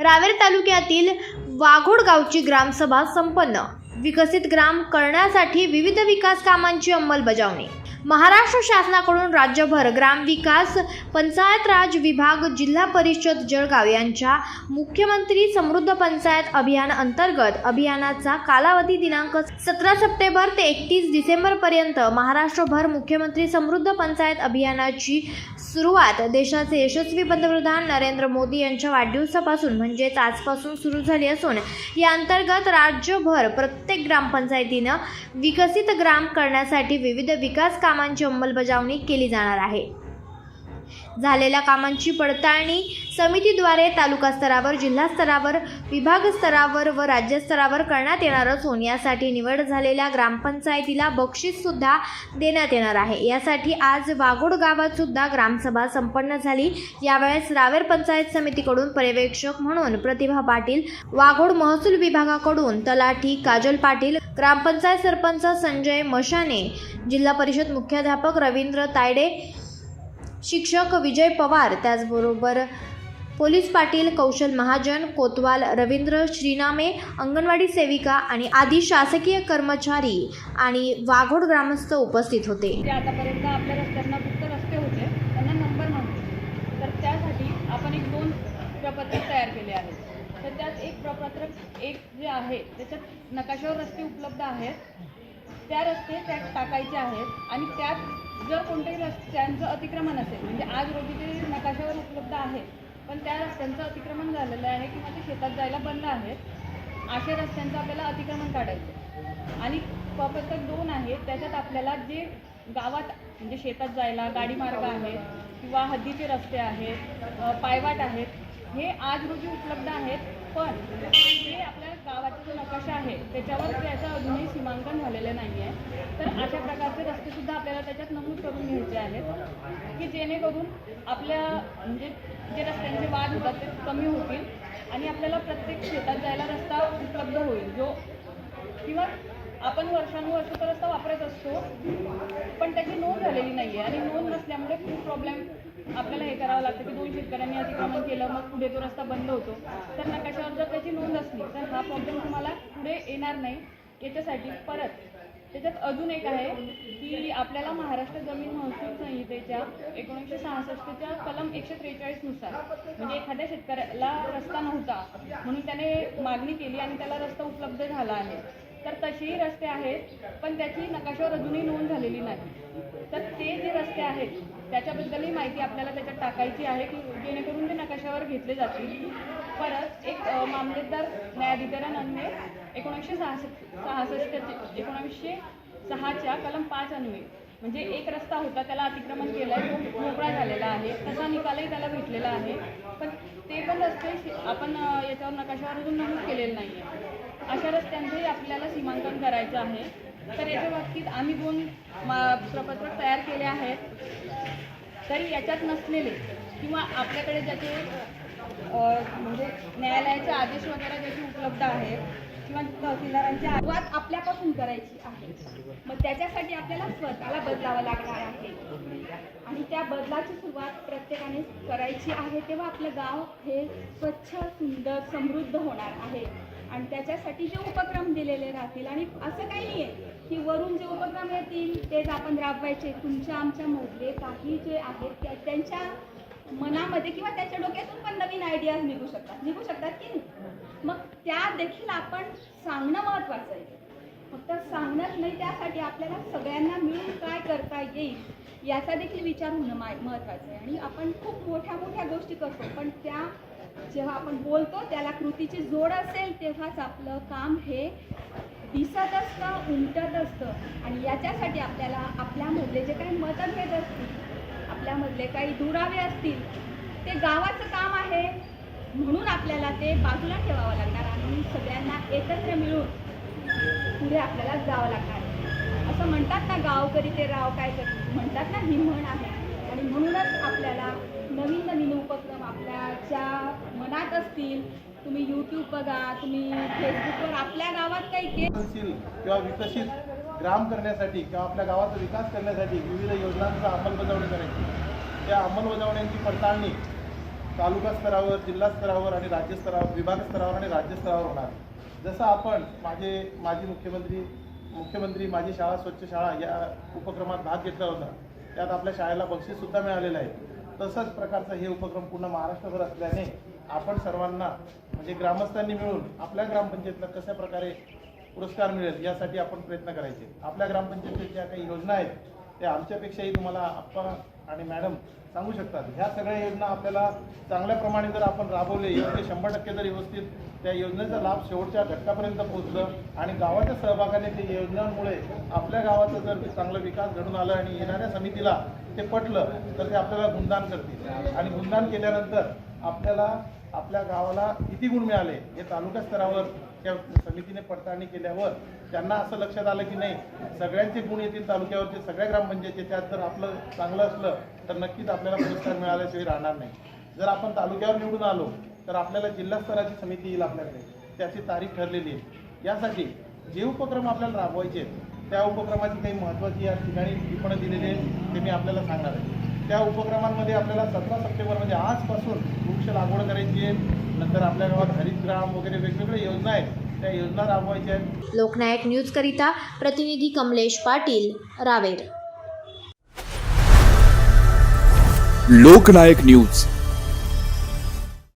रावेर तालुक्यातील वाघोड गावची ग्रामसभा संपन्न. विकसित ग्राम करण्यासाठी विविध विकास कामांची अंमलबजावणी. महाराष्ट्र शासनाकडून राज्यभर ग्रामविकास पंचायत राज विभाग जिल्हा परिषद जळगाव यांच्या मुख्यमंत्री समृद्ध पंचायत अभियान अंतर्गत अभियानाचा कालावधी दिनांक सतरा सप्टेंबर ते एकतीस डिसेंबर पर्यंत महाराष्ट्रभर मुख्यमंत्री समृद्ध पंचायत अभियानाची सुरुवात देशाचे यशस्वी पंतप्रधान नरेंद्र मोदी यांच्या वाढदिवसापासून म्हणजेच आजपासून सुरू झाली असून या अंतर्गत राज्यभर प्रत्येक ग्रामपंचायतीनं विकसित ग्राम करण्यासाठी विविध विकास काम कामांची अंमलबजावणी केली जाणार आहे. झालेल्या कामांची पडताळणी समितीद्वारे तालुका स्तरावर जिल्हा स्तरावर विभाग स्तरावर व राज्यस्तरावर करण्यात येणार असून यासाठी निवड झालेल्या ग्रामपंचायतीला बक्षीससुद्धा देण्यात येणार आहे. यासाठी आज वाघोड गावात सुद्धा ग्रामसभा संपन्न झाली. यावेळेस रावेर पंचायत समितीकडून पर्यवेक्षक म्हणून प्रतिभा पाटील वाघोड महसूल विभागाकडून तलाठी काजल पाटील ग्रामपंचायत सरपंच संजय मशाने जिल्हा परिषद मुख्याध्यापक रवींद्र तायडे शिक्षक विजय पवार त्याचबरोबर पोलीस पाटील कौशल महाजन कोतवाल रवींद्र श्रीनामे अंगणवाडी सेविका आणि आदी शासकीय कर्मचारी आणि वाघोड ग्रामस्थ उपस्थित होते. जे आतापर्यंत आपल्या रस्त्यांना फक्त रस्ते होते त्यांना नंबर नव्हते. तर त्यासाठी आपण एक दोन प्रपत्रक तयार केले आहेत. तर त्यात एक प्रपत्रक एक जे आहे त्याच्यात नकाशावर रस्ते उपलब्ध आहेत. त्या रस्ते त्यात टाकायचे आहेत आणि त्यात जर कोणत्याही रस्त्यांचं अतिक्रमण असेल म्हणजे आज रोजी ते नकाशावर उपलब्ध आहे पण त्या रस्त्यांचं अतिक्रमण झालेलं आहे किंवा ते शेतात जायला बंद आहेत अशा रस्त्यांचं आपल्याला अतिक्रमण काढायचं आणि प्रपत्रक दोन आहे त्याच्यात आपल्याला जे गावात म्हणजे शेतात जायला गाडी मार्ग आहेत किंवा हद्दीचे रस्ते आहेत पायवाट आहेत हे आज रोजी उपलब्ध आहेत पण आपल्या गावाचा जो नकाशा आहे त्याच्यावर त्याचं अजूनही सीमांकन झालेलं नाही आहे तर अशा प्रकारचे रस्तेसुद्धा आपल्याला त्याच्यात नमूद करून घ्यायचे आहेत की जेणेकरून आपल्या म्हणजे जे रस्त्यांचे वाद होतात ते कमी होतील आणि आपल्याला प्रत्येक शेतात जायला रस्ता उपलब्ध होईल. जो किंवा आपण वर्षानुवर्ष तो रस्ता वापरत असतो पण त्याची नोंद झालेली नाही आहे आणि नोंद नसल्यामुळे खूप प्रॉब्लेम आपल्याला हे करावं लागतं की दोन शेतकऱ्यांनी अतिक्रमण केलं मग पुढे तो रस्ता बंद होतो. तर नकाशावर जर त्याची नोंद असली तर हा प्रॉब्लेम तुम्हाला पुढे येणार नाही. याच्यासाठी परत त्याच्यात अजून एक आहे की आपल्याला महाराष्ट्र जमीन महसूल संहितेच्या एकोणीसशे सहासष्टच्या कलम एकशे त्रेचाळीसनुसार म्हणजे एखाद्या शेतकऱ्याला रस्ता नव्हता म्हणून त्याने मागणी केली आणि त्याला रस्ता उपलब्ध झाला आहे. तर तसेही रस्ते आहेत पण त्याची नकाशावर अजूनही नोंद झालेली नाही. तर ते जे रस्ते आहेत त्याच्याबद्दलही माहिती आपल्याला त्याच्यात टाकायची आहे की जेणेकरून ते नकाशावर घेतले जातील. परत एक मामलेदार न्यायाधिकरणांनी एकोणीसशे सहासष्ट सहासष्टचे एकोणीसशे सहाच्या कलम पाच अन्वये. म्हणजे एक रस्ता होता त्याला अतिक्रमण केलं आहे तो मोकळा झालेला आहे. तसा निकालही त्याला भेटलेला आहे. पण ते पण रस्ते आपण याच्यावर नकाशावर अजून नमूद केलेले नाही आहे अशा रस्त्यांचंही आपल्याला सीमांकन करायचं आहे. तर याच्या बाबतीत आम्ही दोन मा तयार केले आहेत. तरी याच्यात नसलेले किंवा आपल्याकडे ज्याचे म्हणजे न्यायालयाचे आदेश वगैरे ज्याचे उपलब्ध आहेत किंवा तहसीलदारांच्या सुरुवात आपल्यापासून करायची आहे. मग त्याच्यासाठी आपल्याला स्वतःला बदलावं लागणार आहे. आणि त्या बदलाची सुरुवात प्रत्येकाने करायची आहे तेव्हा आपलं गाव हे स्वच्छ सुंदर समृद्ध होणार आहे. आणि त्याच्यासाठी जे उपक्रम दिलेले राहतील आणि असं काही नाही आहे की वरून जे उपक्रम येतील तेच आपण राबवायचे. तुमच्या आमच्या मधले काही जे आहेत त्या त्यांच्या मनामध्ये किंवा त्याच्या डोक्यातून पण नवीन आयडियाज निघू शकतात. निघू शकतात की नाही? मग त्या देखील आपण सांगणं महत्त्वाचं आहे. फक्त सांगणंच नाही त्यासाठी आपल्याला सगळ्यांना मिळून काय करता येईल याचा देखील विचार होणं मा महत्त्वाचं आहे. आणि आपण खूप मोठ्या मोठ्या गोष्टी करतो पण त्या जेव्हा आपण बोलतो त्याला कृतीची जोड असेल तेव्हाच आपलं काम हे दिसत असतं उमटत असतं. आणि याच्यासाठी आपल्याला आपल्यामधले जे काही मतभेद असतील आपल्यामधले काही दुरावे असतील ते गावाचं काम आहे म्हणून आपल्याला ते बाजूला ठेवावं लागणार आणि सगळ्यांना एकत्र मिळून पुढे आपल्याला जावं लागणार. असं म्हणतात ना गावकरी ते राव काय म्हणतात ना ही म्हण आहे. आणि म्हणूनच आपल्याला नवीन नवीन उपक्रम आपल्याच्या मनात असतील. तुम्ही यूट्यूब बघा तुम्ही फेसबुकवर आपल्या गावात काही के किंवा विकसित ग्राम करण्यासाठी किंवा आपल्या गावाचा विकास करण्यासाठी विविध योजनांचा अंमलबजावणी करायची. त्या अंमलबजावण्यांची पडताळणी तालुका स्तरावर जिल्हा स्तरावर आणि राज्य स्तरावर विभाग स्तरावर आणि राज्य स्तरावर होणार. जसं आपण माझे माजी मुख्यमंत्री मुख्यमंत्री माझी शाळा स्वच्छ शाळा या उपक्रमात भाग घेतला होता. त्यात आपल्या शाळेला बक्षीससुद्धा मिळालेलं आहे. तसंच प्रकारचा हे उपक्रम पूर्ण महाराष्ट्रभर असल्याने आपण सर्वांना म्हणजे ग्रामस्थांनी मिळून आपल्या ग्रामपंचायतीला कशा प्रकारे पुरस्कार मिळेल यासाठी आपण प्रयत्न करायचे. आपल्या ग्रामपंचायतीत ज्या काही योजना आहेत त्या आमच्यापेक्षाही तुम्हाला आप्पा आणि मॅडम सांगू शकतात. ह्या सगळ्या योजना आपल्याला चांगल्या प्रमाणे जर आपण राबवले योग्य शंभर टक्के जर व्यवस्थित त्या योजनेचा लाभ शेवटच्या घटकापर्यंत पोहोचलं आणि गावाच्या सहभागाने त्या योजनांमुळे आपल्या गावाचा जर चांगला विकास घडून आला आणि येणाऱ्या समितीला ते पटलं तर ते आपल्याला गुणदान करतील. आणि गुणदान केल्यानंतर आपल्याला आपल्या गावाला किती गुण मिळाले हे तालुका स्तरावर त्या समितीने पडताळणी केल्यावर त्यांना असं लक्षात आलं की नाही सगळ्यांचे गुण येतील तालुक्यावरचे सगळ्या ग्रामपंचायती त्यात जर आपलं चांगलं असलं तर नक्कीच आपल्याला पुरस्कार मिळाल्याशिवाय राहणार नाही. जर आपण तालुक्यावर निवडून आलो तर आपल्याला जिल्हा स्तराची समिती येईल आपल्याकडे. त्याची तारीख ठरलेली आहे. यासाठी जे उपक्रम आपल्याला राबवायचे आहेत, त्या उपक्रमाची काही महत्त्वाची या ठिकाणी टिपणं दिलेली आहे ते मी आपल्याला सांगणार आहे. त्या उपक्रमांमध्ये आपल्याला सतरा सप्टेंबर म्हणजे आजपासून वृक्ष लागवड करायची आहे. नंतर आपल्या गावात हरितग्राम वगैरे वेगवेगळ्या योजना आहेत. त्या योजना राबवायच्या आहेत. लोकनायक न्यूजकरिता प्रतिनिधी कमलेश पाटील रावेर. लोकनायक न्यूज.